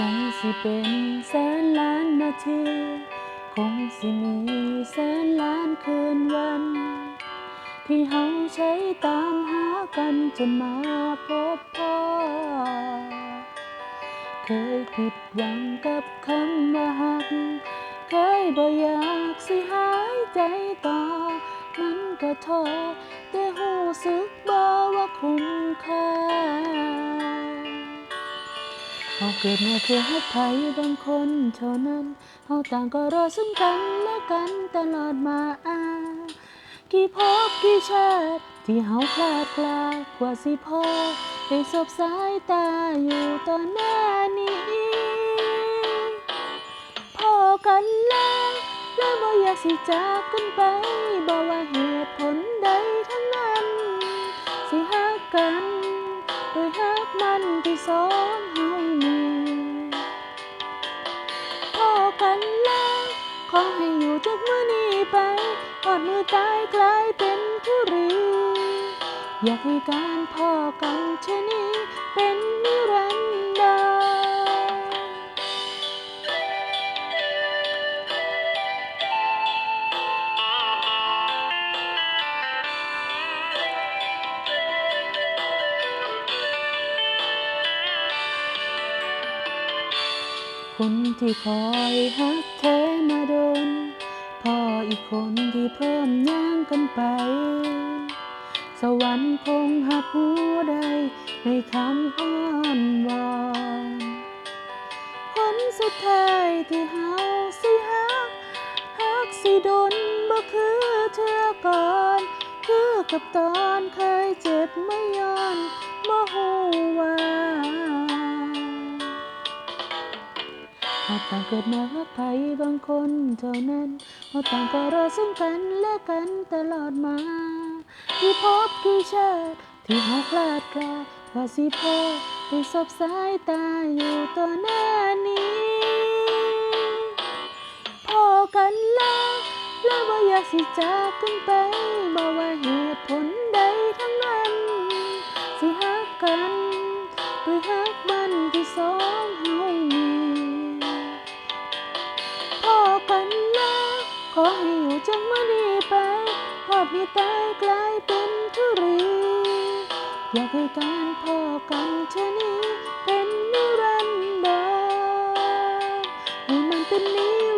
คงสิเป็นแสนล้านนาที คงสิมีแสนล้านคืนวัน ที่เฮาใช้ตามหากันจนมาพบพ่อ เคยผิดหวังกับคำว่าหัก เคยบ่อยากสิหายใจต่อ มันก็ท้อแต่หูสึก เฮาเกิดมาเพื่อให้ใครบางคนเท่านั้นเฮาต่างก็รอซึ่งกันและกันตลอดมาอากี่ภพกี่ชาติที่เฮาคลาดคลากว่าสิพอได้สบสายตาอยู่ตอนหน้านี้พอกันแล้วแล้วบ่อยากสิจากกันไปบ่ว่า องมีพอกันแล้ว ขอให้อยู่จากมื้อนี้ไปทอดมือตายกลายเป็นทุรี อยากให้การพอกันช่นนี้เป็น คนที่คอยฮักแท้มาโดนพ่ออีกคนที่พร้อมย่างกันไป สวรรค์คงหักหัวได้ในคำอ้อนวอนคนสุดท้ายที่เฮาสิฮักฮักสิโดนบ่คือเธอก่อน คือกับตอนเคยเจ็บไม่ย้อนบ่ฮู้ว่า เราต่างเกิดมารักใครบางคนเท่านั้นเราต่างก็รอซึ่งกันและกันตลอดมา ที่พบกี่ชาติที่เฮาคลาดกลาว่าสิพอได้สบสายตาอยู่ต่อหน้านี้พอกันแล้วแล้วว่าอยากสิจากกันไปบอกว่าเหตุผลใดทั้งนั้น สิฮักกันด้วยฮักมันที่สอง ขอให้อยู่จังมื้อนี้ไปหอดมีตายกลายเป็นทุรี อยากให้การพอกันชนนี้เป็นนิรันดรให้มันเป็นนิ